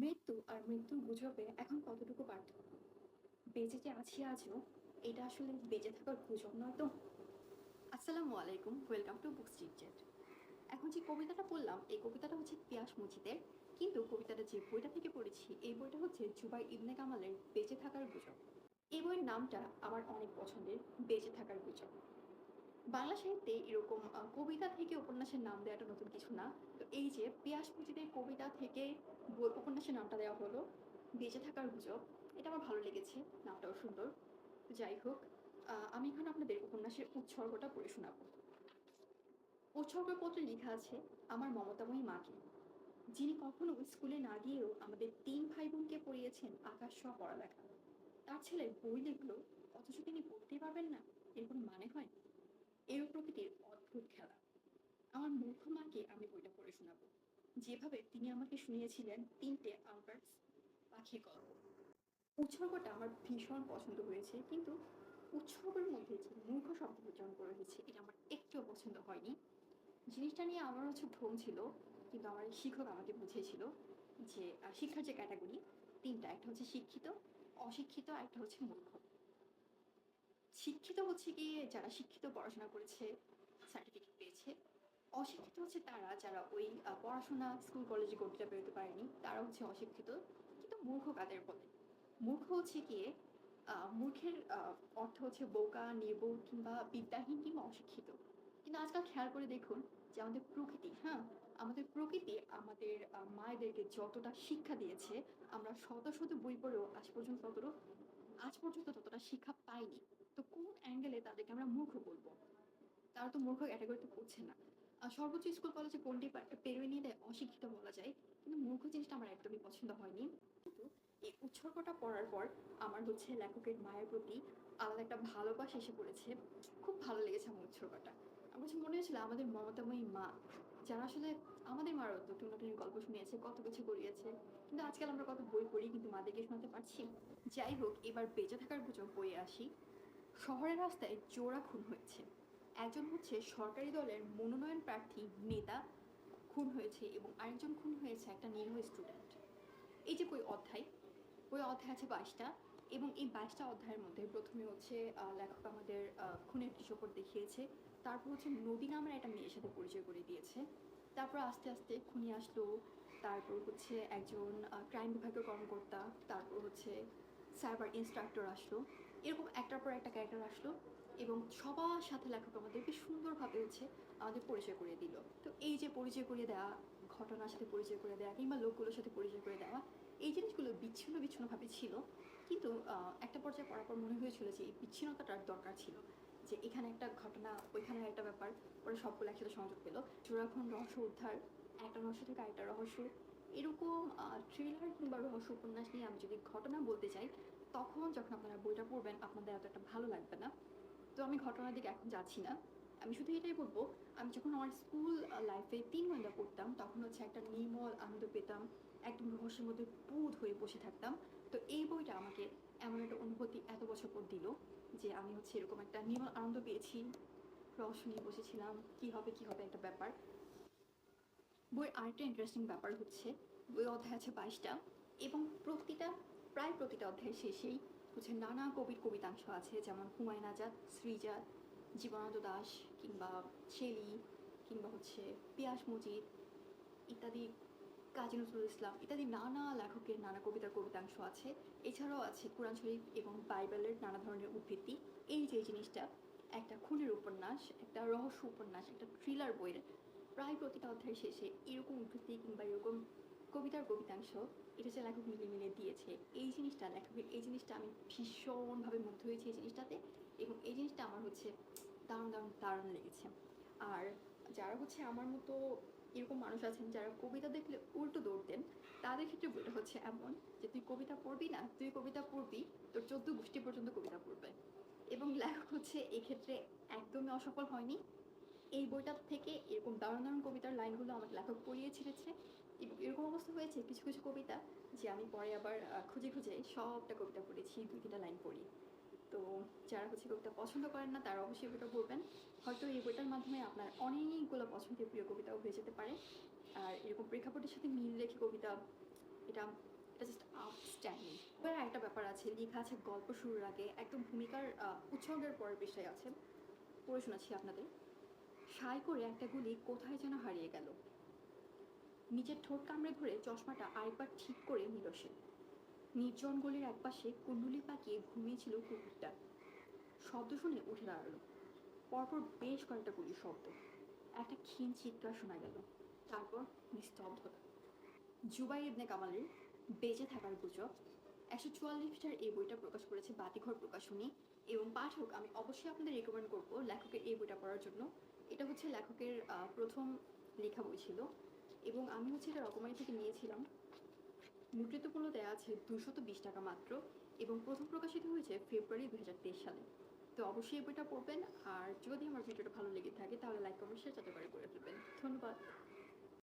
মৃত্যু আর মৃত্যুর গুজবে এখন কতটুকু পার্থক্য? বেঁচে যে আছি আজও? এটা আসলে বেঁচে থাকার গুজব নয় তো? আসসালামু আলাইকুম ওয়েলকাম টু বুকস চিটচেট এখন যে কবিতাটা পড়লাম, এই কবিতাটা হচ্ছে পিয়াস মুজিদের। কিন্তু কবিতাটা যে বইটা থেকে পড়েছি, এই বইটা হচ্ছে জুবাই ইবনে কামালের বেঁচে থাকার গুজব। এই বইয়ের নামটা আমার অনেক পছন্দের, বেঁচে থাকার গুজব। বাংলা সাহিত্যে এরকম কবিতা থেকে উপন্যাসের নাম দেওয়াটা নতুন কিছু না। তো এই যে পিয়াস মুজিদের কবিতা থেকে উপন্যাসের নামটা দেওয়া হলো, বেঁচে থাকার গুজব, এটা আমার ভালো লেগেছে, নামটাও সুন্দর। যাই হোক আমি এখন আপনাদের উপন্যাসের উৎসর্গটা পড়ে শোনাবো। উৎসর্গপত্রে লেখা আছে, আমার মমতাময়ী মাকে, যিনি কখনো স্কুলে না গিয়েও আমাদের তিন ভাই বোনকে পড়িয়েছেন আকাশ সহ পড়ালেখা। তার ছেলে বই লিখলো, অথচ তিনি পড়তেই পারবেন না, এর কোনো মানে হয়? এর প্রকৃতির অদ্ভুত খেলা। আমার মূর্খ মাকে আমি বইটা পড়ে শোনাবো। যেভাবে তিনি আমাকে শুনিয়েছিলেন তিনটে আলবার্টস পাখির গল্প। উৎসর্গটা আমার ভীষণ পছন্দ হয়েছে, কিন্তু উৎসর্গের মধ্যে যে মূর্খ শব্দ উচ্চারণ করা হয়েছে, এটা আমার একটুও পছন্দ হয়নি। জিনিসটা নিয়ে আমার হচ্ছে ভ্রম ছিল, কিন্তু আমার শিক্ষক আমাকে বুঝিয়েছিল যে শিক্ষার যে ক্যাটাগরি তিনটা, একটা হচ্ছে শিক্ষিত, অশিক্ষিত, আর একটা হচ্ছে মূর্খ। শিক্ষিত হচ্ছে গিয়ে যারা শিক্ষিত পড়াশোনা করেছে সার্টিফিকেট পেয়েছে, অশিক্ষিত হচ্ছে তারা যারা ওই পড়াশোনা স্কুল কলেজে গতিটা পেরোতে পারেনি, তারা হচ্ছে অশিক্ষিত। কিন্তু মূর্খ কাদের বলে? মূর্খ হচ্ছে গিয়ে মূর্খের অর্থ হচ্ছে বোকা, নির্বোধ কিংবা বিদ্যাহীন কিংবা অশিক্ষিত। কিন্তু আজকাল খেয়াল করে দেখুন যে আমাদের প্রকৃতি হ্যাঁ? আমাদের প্রকৃতি আমাদের মায়েদেরকে যতটা শিক্ষা দিয়েছে, আমরা শত শত বই পড়েও আজ পর্যন্ত ততটা আজ পর্যন্ত ততটা শিক্ষা পাইনি। তো কোন অ্যাঙ্গেলে তাদেরকে আমরা মূর্খ বলব? তারা তো মূর্খ ক্যাটাগরিতে পড়ছে না। সর্বোচ্চ স্কুল কলেজে কোনটি পেরোয় নিলে অশিক্ষিত বলা যায়। কিন্তু মূর্খ জিনিসটা আমার একদমই পছন্দ হয়নি। কিন্তু এই উৎসর্গটা পড়ার পর আমার হচ্ছে লেখকের মায়ের প্রতি আলাদা একটা ভালোবাসা এসে পড়েছে। খুব ভালো লেগেছে আমার উৎসর্গটা। আমার কাছে মনে হয়েছিল আমাদের মমতাময়ী মা, যারা আসলে আমাদের মারও তো টুনাটুনির গল্প শুনিয়েছে, কত কিছু করিয়েছে। কিন্তু আজকাল আমরা কত বই পড়ি, কিন্তু মাদেরকে শোনাতে পারছি? যাই হোক, এবার বেঁচে থাকার গুজব বইয়ে আসি। শহরের রাস্তায় জোড়া খুন হয়েছে। একজন হচ্ছে সরকারি দলের মনোনয়ন প্রার্থী নেতা খুন হয়েছে এবং আরেকজন খুন হয়েছে একটা নিরীহ স্টুডেন্ট এই যে বই অধ্যায় বই অধ্যায় আছে বাইশটা এবং এই বাইশটা অধ্যায়ের মধ্যে প্রথমে হচ্ছে লেখক আমাদের খুনের দৃশ্যপট দেখিয়েছে, তারপর হচ্ছে নদী নামের একটা মেয়ের সাথে পরিচয় করে দিয়েছে, তারপর আস্তে আস্তে খুনি আসলো, তারপর হচ্ছে একজন ক্রাইম বিভাগের কর্মকর্তা, তারপর হচ্ছে সাইবার ইনস্ট্রাক্টর আসলো এরকম একটার পর একটা ক্যারেক্টার আসলো এবং সবার সাথে লেখক আমাদেরকে সুন্দরভাবে হচ্ছে আমাদের পরিচয় করিয়ে দিল। তো এই যে পরিচয় করিয়ে দেওয়া ঘটনার সাথে পরিচয় করে দেওয়া কিংবা লোকগুলোর সাথে পরিচয় করে দেওয়া এই জিনিসগুলো বিচ্ছিন্ন বিচ্ছিন্নভাবে ছিল। কিন্তু একটা পর্যায়ে পর মনে হয়েছিল যে এই বিচ্ছিন্নতাটার দরকার ছিল। যে এখানে একটা ঘটনা, ওইখানে একটা ব্যাপার পরে সবগুলো একসাথে সংযোগ পেল। চোরাখন রহস্য উদ্ধার, একটা রহস্য থেকে আরেকটা রহস্য। এরকম থ্রিলার কিংবা রহস্য উপন্যাস নিয়ে আমি যদি ঘটনা বলতে চাই তখন যখন আপনারা বইটা পড়বেন, আপনাদের এত একটা ভালো লাগবে না। তো আমি ঘটনার দিকে এখন যাচ্ছি না। আমি শুধু এটাই বলব, আমি যখন আমার স্কুল লাইফে তিন গোয়েন্দা পড়তাম, তখন হচ্ছে একটা নির্মল আনন্দ পেতাম একদম রহস্যের মধ্যে বুধ হয়ে বসে থাকতাম। তো এই বইটা আমাকে এমন একটা অনুভূতি এত বছর পর দিল যে আমি হচ্ছে এরকম একটা নির্মল আনন্দ পেয়েছি। রহস্য নিয়ে বসেছিলাম, কি হবে কি হবে একটা ব্যাপার। বইয়ের আরেকটা ইন্টারেস্টিং ব্যাপার হচ্ছে, বই অধ্যায় আছে বাইশটা এবং প্রতিটা প্রায় প্রতিটা অধ্যায়ের শেষেই হচ্ছে নানা কবির কবিতাংশ আছে, যেমন হুমায়ুন আজাদ সৃজা জীবনানন্দ দাস কিংবা শেলি কিংবা হচ্ছে পিয়াস মজিদ ইত্যাদি, কাজী নজরুল ইসলাম ইত্যাদি নানা লেখকের নানা কবিতার কবিতাংশ আছে। এছাড়াও আছে কোরআন শরীফ এবং বাইবেলের নানা ধরনের উদ্ধৃতি। এই যে জিনিসটা, একটা খুনের উপন্যাস, একটা রহস্য উপন্যাস, একটা থ্রিলার বইয়ের প্রায় প্রতিটা অধ্যায়ের শেষে এরকম উদ্ধৃতি কিংবা এরকম কবিতার কবিতাংশ এটা যে লেখক মিলে মিলিয়ে দিয়েছে, এই জিনিসটা লেখকের এই জিনিসটা আমি ভীষণভাবে মুগ্ধ হয়েছি এই জিনিসটাতে এবং এই জিনিসটা আমার হচ্ছে দারুণ দারুণ দারুণ লেগেছে। আর যারা হচ্ছে আমার মতো এরকম মানুষ আছেন, যারা কবিতা দেখলে উল্টো দৌড় দেন, তাদের ক্ষেত্রে বইটা হচ্ছে এমন যে, তুই কবিতা পড়বি না, তুই কবিতা পড়বি, তোর চোদ্দ গোষ্ঠী পর্যন্ত কবিতা পড়বে। এবং লেখক হচ্ছে এক্ষেত্রে একদমই অসফল হয়নি। এই বইটা থেকে দারুণ দারুণ কবিতার লাইনগুলো আমাকে লেখক পড়িয়ে ছিঁড়েছে। এরকম অবস্থা হয়েছে কিছু কিছু কবিতা যে আমি পরে আবার খুঁজে খুঁজে সবটা কবিতা পড়েছি, দুই, তিনটা লাইন পড়ি। তো যারা হচ্ছে কবিতা পছন্দ করেন না, তারা অবশ্যই বইটা পড়বেন। হয়তো এই বইটার মাধ্যমে আপনার অনেকগুলো পছন্দের প্রিয় কবিতাও হয়ে যেতে পারে। আর এরকম প্রেক্ষাপটের সাথে মিল রেখে কবিতা, এটা এটা জাস্ট আউটস্ট্যান্ডিং এবার একটা ব্যাপার আছে, লেখা আছে গল্প শুরুর আগে। একদম ভূমিকার উৎসর্গের পরের বিষয় আছে। পড়ে শোনাচ্ছি আপনাদের। সাই করে একটা গুলি কোথায় যেন হারিয়ে গেল। নিজের ঠোঁট কামড়ে ধরে চশমাটা আরেকবার ঠিক করে নিল সে। নির্জন গলির একপাশে কুণ্ডুলি পাকিয়ে ঘুমিয়েছিল কুকুরটা। শব্দ শুনে উঠে দাঁড়াল। পরপর বেশ কয়েকটা গুলির শব্দ। একটা ক্ষীণ চিৎকার শোনা গেল। তারপর নিস্তব্ধতা। জুবাই ইবনে কামালের বেঁচে থাকার গুজব। একশো চুয়াল্লিশ পৃষ্ঠার এই বইটা প্রকাশ করেছে বাতিঘর প্রকাশনী। এবং পাঠক, আমি অবশ্যই আপনাদের রেকমেন্ড করব লেখকের এই বইটা পড়ার জন্য। এটা হচ্ছে লেখকের প্রথম লেখা বই ছিল। এবং আমি হচ্ছে এটা রকমারি থেকে নিয়েছিলাম। মুদ্রিতপূর্ণ দেয়া আছে দুশত বিশ টাকা মাত্র এবং প্রথম প্রকাশিত হয়েছে ফেব্রুয়ারি দু হাজার তেইশ সালে। তো অবশ্যই বইটা পড়বেন আর যদি আমার ভিডিওটা ভালো লেগে থাকে তাহলে লাইক কমেন্ট শেয়ার যাতে করে করে ফেলবেন। ধন্যবাদ।